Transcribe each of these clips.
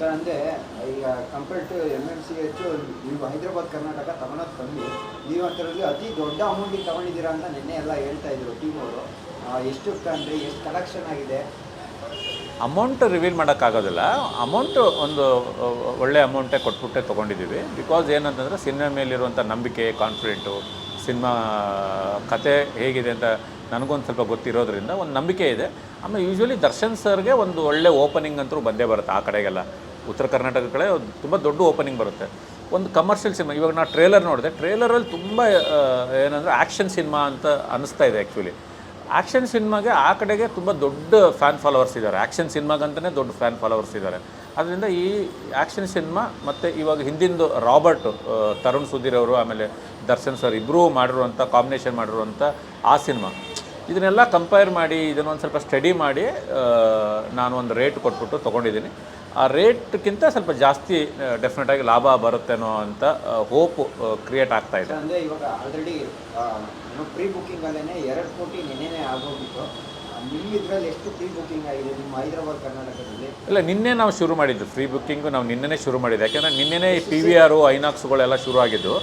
Sir, ಅಂದರೆ ಈಗ compare to M M C H ನೀವು ಹೈದರಾಬಾದ್, ಕರ್ನಾಟಕ ತಗೊಳೋದು ಕಮ್ಮಿ. ನೀವು ಅದರಲ್ಲಿ ಅತಿ ದೊಡ್ಡ ಅಮೌಂಟಿಗೆ ತಗೊಂಡಿದ್ದೀರಾ ಅಂತ ನಿನ್ನೆ ಎಲ್ಲ ಹೇಳ್ತಾ ಇದ್ರು ಟೀಮ್ ಅವರು. ಎಷ್ಟು ಅಂದರೆ ಎಷ್ಟು ಕಲೆಕ್ಷನ್ ಆಗಿದೆ? ಅಮೌಂಟ್ ರಿವೀಲ್ ಮಾಡೋಕ್ಕಾಗೋದಿಲ್ಲ. ಅಮೌಂಟ್ ಒಂದು ಒಳ್ಳೆ ಅಮೌಂಟೇ ಕೊಟ್ಬಿಟ್ಟೆ ತೊಗೊಂಡಿದ್ದೀವಿ. ಬಿಕಾಸ್ ಏನಂತಂದರೆ ಸಿನಿಮಾ ಮೇಲಿರುವಂಥ ನಂಬಿಕೆ ಕಾನ್ಫಿಡೆಂಟು ಸಿನಿಮಾ ಕತೆ ಹೇಗಿದೆ ಅಂತ ನನಗೊಂದು ಸ್ವಲ್ಪ ಗೊತ್ತಿರೋದ್ರಿಂದ ಒಂದು ನಂಬಿಕೆ ಇದೆ. ಆಮೇಲೆ ಯೂಶ್ವಲಿ ದರ್ಶನ್ ಸರ್ಗೆ ಒಂದು ಒಳ್ಳೆ ಓಪನಿಂಗ್ ಅಂತೂ ಬಂದೇ ಬರುತ್ತೆ ಆ ಕಡೆಗೆಲ್ಲ. ಉತ್ತರ ಕರ್ನಾಟಕ ಕಡೆ ತುಂಬ ದೊಡ್ಡ ಓಪನಿಂಗ್ ಬರುತ್ತೆ. ಒಂದು ಕಮರ್ಷಿಯಲ್ ಸಿನಿಮಾ ಇವಾಗ ನಾನು ಟ್ರೇಲರ್ ನೋಡಿದೆ. ಟ್ರೇಲರಲ್ಲಿ ತುಂಬ ಏನಂದರೆ ಆ್ಯಕ್ಷನ್ ಸಿನಿಮಾ ಅಂತ ಅನ್ನಿಸ್ತಾ ಇದೆ ಆ್ಯಕ್ಚುಲಿ ಆ್ಯಕ್ಷನ್ ಸಿನಿಮಾಗೆ ಆ ಕಡೆಗೆ ತುಂಬ ದೊಡ್ಡ ಫ್ಯಾನ್ ಫಾಲೋವರ್ಸ್ ಇದ್ದಾರೆ. ಆ್ಯಕ್ಷನ್ ಸಿನಿಮಾಗಂತಲೇ ದೊಡ್ಡ ಫ್ಯಾನ್ ಫಾಲೋವರ್ಸ್ ಇದ್ದಾರೆ. ಅದರಿಂದ ಈ ಆ್ಯಕ್ಷನ್ ಸಿನಿಮಾ ಮತ್ತು ಇವಾಗ ಹಿಂದಿಂದು ರಾಬರ್ಟ್ ತರುಣ್ ಸುಧೀರ್ ಅವರು, ಆಮೇಲೆ ದರ್ಶನ್ ಸರ್ ಇಬ್ಬರೂ ಮಾಡಿರುವಂಥ ಕಾಂಬಿನೇಷನ್ ಮಾಡಿರುವಂಥ ಆ ಸಿನಿಮಾ ಇದನ್ನೆಲ್ಲ ಕಂಪೇರ್ ಮಾಡಿ, ಇದನ್ನೊಂದು ಸ್ವಲ್ಪ ಸ್ಟಡಿ ಮಾಡಿ ನಾನು ಒಂದು ರೇಟ್ ಕೊಟ್ಬಿಟ್ಟು ತೊಗೊಂಡಿದ್ದೀನಿ. ಆ ರೇಟ್ಗಿಂತ ಸ್ವಲ್ಪ ಜಾಸ್ತಿ ಡೆಫಿನೆಟಾಗಿ ಲಾಭ ಬರುತ್ತೇನೋ ಅಂತ ಹೋಪ್ ಕ್ರಿಯೇಟ್ ಆಗ್ತಾ ಇದೆ. ಅಂದರೆ ಇವಾಗ ಆಲ್ರೆಡಿ ಪ್ರೀ ಬುಕ್ಕಿಂಗಲ್ಲೇ ಎರಡು ಕೋಟಿ ನೆನ್ನೆನೇ ಆಗೋಗಿತ್ತು ನಿಮ್ಮ ಇದರಲ್ಲಿ ಎಷ್ಟು ಪ್ರೀ ಬುಕ್ಕಿಂಗ್ ಆಗಿದೆ ನಿಮ್ಮ ಹೈದರಾಬಾದ್ ಕರ್ನಾಟಕದಲ್ಲಿ? ಇಲ್ಲ ನಿನ್ನೆ ನಾವು ಶುರು ಮಾಡಿದ್ದು. ಫ್ರೀ ಬುಕ್ಕಿಂಗು ನಾವು ನಿನ್ನೆನೇ ಶುರು ಮಾಡಿದ್ದು. ಯಾಕೆಂದರೆ ನಿನ್ನೆನೇ ಪಿ ವಿ ಆರು ಐನಾಕ್ಸ್ಗಳೆಲ್ಲ ಶುರು ಆಗಿದ್ದು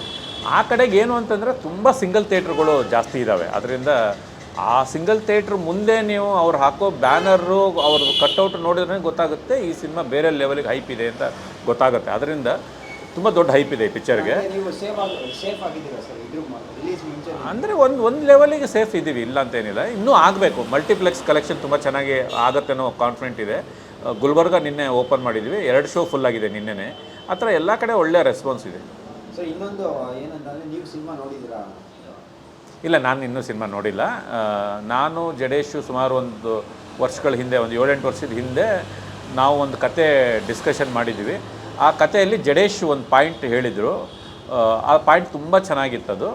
ಆ ಕಡೆಗೆ ಏನು ಅಂತಂದರೆ ತುಂಬ ಸಿಂಗಲ್ ಥಿಯೇಟ್ರ್ಗಳು ಜಾಸ್ತಿ ಇದ್ದಾವೆ ಅದರಿಂದ ಆ ಸಿಂಗಲ್ ಥಿಯೇಟ್ರ್ ಮುಂದೆ ನೀವು ಅವ್ರು ಹಾಕೋ ಬ್ಯಾನರು ಅವ್ರ ಕಟ್ಔಟ್ ನೋಡಿದ್ರೆ ಗೊತ್ತಾಗುತ್ತೆ ಈ ಸಿನಿಮಾ ಬೇರೆ ಲೆವೆಲಿಗೆ ಹೈಪ್ ಇದೆ ಅಂತ ಗೊತ್ತಾಗುತ್ತೆ. ಅದರಿಂದ ತುಂಬ ದೊಡ್ಡ ಹೈಪ್ ಇದೆ ಈ ಪಿಕ್ಚರ್ಗೆ. ಅಂದರೆ ಒಂದು ಒಂದು ಲೆವೆಲಿಗೆ ಸೇಫ್ ಇದ್ದೀವಿ ಇಲ್ಲ ಅಂತೇನಿಲ್ಲ. ಇನ್ನೂ ಆಗಬೇಕು. ಮಲ್ಟಿಪ್ಲೆಕ್ಸ್ ಕಲೆಕ್ಷನ್ ತುಂಬ ಚೆನ್ನಾಗಿ ಆಗುತ್ತೆ ಅನ್ನೋ ಕಾನ್ಫಿಡೆಂಟ್ ಇದೆ. ಗುಲ್ಬರ್ಗ ನಿನ್ನೆ ಓಪನ್ ಮಾಡಿದ್ವಿ. ಎರಡು ಶೋ ಫುಲ್ ಆಗಿದೆ ನಿನ್ನೆನೇ. ಆ ಥರ ಎಲ್ಲ ಕಡೆ ಒಳ್ಳೆಯ ರೆಸ್ಪಾನ್ಸ್ ಇದೆ. ಸೊ ಇನ್ನೊಂದು ಏನಂತಂದರೆ ನೀವು ಸಿನಿಮಾ ನೋಡಿದ್ದೀರಾ? ಇಲ್ಲ ನಾನು ಇನ್ನೂ ಸಿನಿಮಾ ನೋಡಿಲ್ಲ. ನಾನು ಜಡೇಶು ಸುಮಾರು ಒಂದು ವರ್ಷಗಳ ಹಿಂದೆ ಒಂದು ಏಳೆಂಟು ವರ್ಷದ ಹಿಂದೆ ನಾವು ಒಂದು ಕತೆ ಡಿಸ್ಕಷನ್ ಮಾಡಿದ್ವಿ. ಆ ಕಥೆಯಲ್ಲಿ ಜಡೇಶ್ ಒಂದು ಪಾಯಿಂಟ್ ಹೇಳಿದರು. ಆ, ಪಾಯಿಂಟ್ ತುಂಬ ಚೆನ್ನಾಗಿತ್ತದು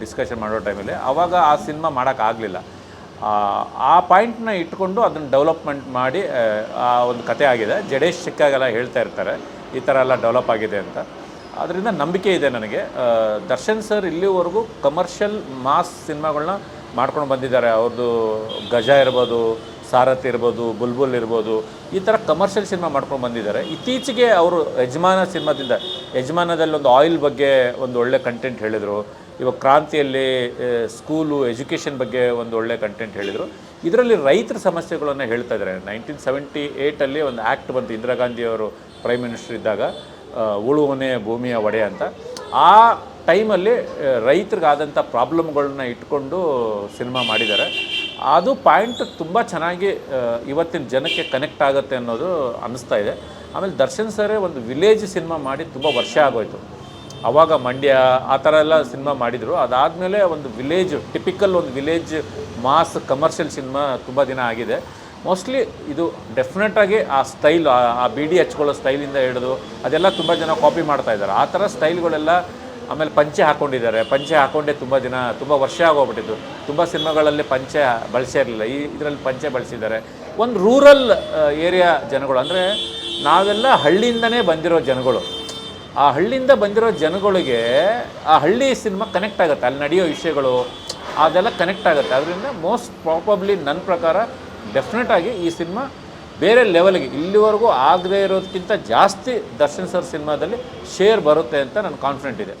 ಡಿಸ್ಕಷನ್ ಮಾಡೋ ಟೈಮಲ್ಲಿ ಆವಾಗ ಆ ಸಿನಿಮಾ ಮಾಡೋಕ್ಕಾಗಲಿಲ್ಲ ಆ ಪಾಯಿಂಟ್ನ ಇಟ್ಕೊಂಡು ಅದನ್ನು ಡೆವಲಪ್ಮೆಂಟ್ ಮಾಡಿ ಆ ಒಂದು ಕತೆ ಆಗಿದೆ. ಜಡೇಶ್ ಸಿಕ್ಕಾಗೆಲ್ಲ ಹೇಳ್ತಾ ಇರ್ತಾರೆ ಈ ಥರ ಎಲ್ಲ ಡೆವಲಪ್ ಆಗಿದೆ ಅಂತ. ಅದರಿಂದ ನಂಬಿಕೆ ಇದೆ ನನಗೆ. ದರ್ಶನ್ ಸರ್ ಇಲ್ಲಿವರೆಗೂ ಕಮರ್ಷಿಯಲ್ ಮಾಸ್ ಸಿನಿಮಾಗಳನ್ನ ಮಾಡ್ಕೊಂಡು ಬಂದಿದ್ದಾರೆ. ಅವ್ರದ್ದು ಗಜ ಇರ್ಬೋದು ಸಾರತ್ ಇರ್ಬೋದು, ಬುಲ್ಬುಲ್ ಇರ್ಬೋದು, ಈ ಥರ ಕಮರ್ಷಿಯಲ್ ಸಿನಿಮಾ ಮಾಡ್ಕೊಂಡು ಬಂದಿದ್ದಾರೆ. ಇತ್ತೀಚೆಗೆ ಅವರು ಯಜಮಾನ ಸಿನಿಮಾದಿಂದ ಯಜಮಾನದಲ್ಲಿ ಒಂದು ಆಯಿಲ್ ಬಗ್ಗೆ ಒಂದು ಒಳ್ಳೆ ಕಂಟೆಂಟ್ ಹೇಳಿದರು. ಇವಾಗ ಕ್ರಾಂತಿಯಲ್ಲಿ ಸ್ಕೂಲು ಎಜುಕೇಷನ್ ಬಗ್ಗೆ ಒಂದು ಒಳ್ಳೆ ಕಂಟೆಂಟ್ ಹೇಳಿದರು. ಇದರಲ್ಲಿ ರೈತರ ಸಮಸ್ಯೆಗಳನ್ನು ಹೇಳ್ತಾ ಇದ್ದಾರೆ. ನೈನ್ಟೀನ್ ಸೆವೆಂಟಿ ಏಯ್ಟಲ್ಲಿ ಒಂದು ಆ್ಯಕ್ಟ್ ಬಂತು. ಇಂದಿರಾ ಗಾಂಧಿಯವರು ಪ್ರೈಮ್ ಮಿನಿಸ್ಟರ್ ಇದ್ದಾಗ. ಉಳುವನೆ ಭೂಮಿಯ ಒಡೆ ಅಂತ. ಆ ಟೈಮಲ್ಲಿ ರೈತರಿಗಾದಂಥ ಪ್ರಾಬ್ಲಮ್ಗಳನ್ನ ಇಟ್ಕೊಂಡು ಸಿನಿಮಾ ಮಾಡಿದ್ದಾರೆ. ಅದು ಪಾಯಿಂಟ್ ತುಂಬ ಚೆನ್ನಾಗಿ ಇವತ್ತಿನ ಜನಕ್ಕೆ ಕನೆಕ್ಟ್ ಆಗುತ್ತೆ ಅನ್ನೋದು ಅನ್ನಿಸ್ತಾ ಇದೆ. ಆಮೇಲೆ ದರ್ಶನ್ ಸರೇ ಒಂದು ವಿಲೇಜ್ ಸಿನಿಮಾ ಮಾಡಿ ತುಂಬ ವರ್ಷ ಆಗೋಯಿತು. ಆವಾಗ ಮಂಡ್ಯ ಆ ಥರ ಎಲ್ಲ ಸಿನಿಮಾ ಮಾಡಿದರು. ಅದಾದಮೇಲೆ ಒಂದು ವಿಲೇಜ್, ಟಿಪಿಕಲ್ ಒಂದು ವಿಲೇಜ್ ಮಾಸ್ ಕಮರ್ಷಿಯಲ್ ಸಿನಿಮಾ ತುಂಬ ದಿನ ಆಗಿದೆ. ಮೋಸ್ಟ್ಲಿ ಇದು ಡೆಫಿನೆಟಾಗಿ ಆ ಸ್ಟೈಲ್ ಆ ಬಿ ಡಿ ಹಚ್ಕೊಳ್ಳೋ ಸ್ಟೈಲಿಂದ ಹಿಡಿದು ಅದೆಲ್ಲ ತುಂಬ ಜನ ಕಾಪಿ ಮಾಡ್ತಾ ಇದ್ದಾರೆ. ಆ ಥರ ಸ್ಟೈಲ್ಗಳೆಲ್ಲ ಆಮೇಲೆ ಪಂಚೆ ಹಾಕ್ಕೊಂಡಿದ್ದಾರೆ ಪಂಚೆ ಹಾಕ್ಕೊಂಡೇ ತುಂಬ ದಿನ, ತುಂಬ ವರ್ಷ ಆಗೋಗ್ಬಿಟ್ಟಿದ್ದು ತುಂಬ ಸಿನಿಮಾಗಳಲ್ಲಿ ಪಂಚೆ ಬಳಸೇ ಇರಲಿಲ್ಲ. ಈ ಇದರಲ್ಲಿ ಪಂಚೆ ಬಳಸಿದ್ದಾರೆ. ಒಂದು ರೂರಲ್ ಏರಿಯಾ ಜನಗಳು, ಅಂದರೆ ನಾವೆಲ್ಲ ಹಳ್ಳಿಯಿಂದನೇ ಬಂದಿರೋ ಜನಗಳು. ಆ ಹಳ್ಳಿಯಿಂದ ಬಂದಿರೋ ಜನಗಳಿಗೆ ಆ ಹಳ್ಳಿ ಸಿನಿಮಾ ಕನೆಕ್ಟ್ ಆಗುತ್ತೆ. ಅಲ್ಲಿ ನಡೆಯೋ ವಿಷಯಗಳು ಅದೆಲ್ಲ ಕನೆಕ್ಟ್ ಆಗುತ್ತೆ. ಅದರಿಂದ ಮೋಸ್ಟ್ ಪ್ರಾಪಬ್ಲಿ ನನ್ನ ಪ್ರಕಾರ ಡೆಫಿನೆಟ್ ಆಗಿ ಈ ಸಿನಿಮಾ ಬೇರೆ ಲೆವೆಲ್ಗೆ ಇಲ್ಲಿವರೆಗೂ ಆಗದೆ ಇರೋದಕ್ಕಿಂತ ಜಾಸ್ತಿ ದರ್ಶನ್ ಸರ್ ಸಿನಿಮಾದಲ್ಲಿ ಶೇರ್ ಬರುತ್ತೆ ಅಂತ ನನ್ನ ಕಾನ್ಫಿಡೆಂಟ್ ಇದೆ.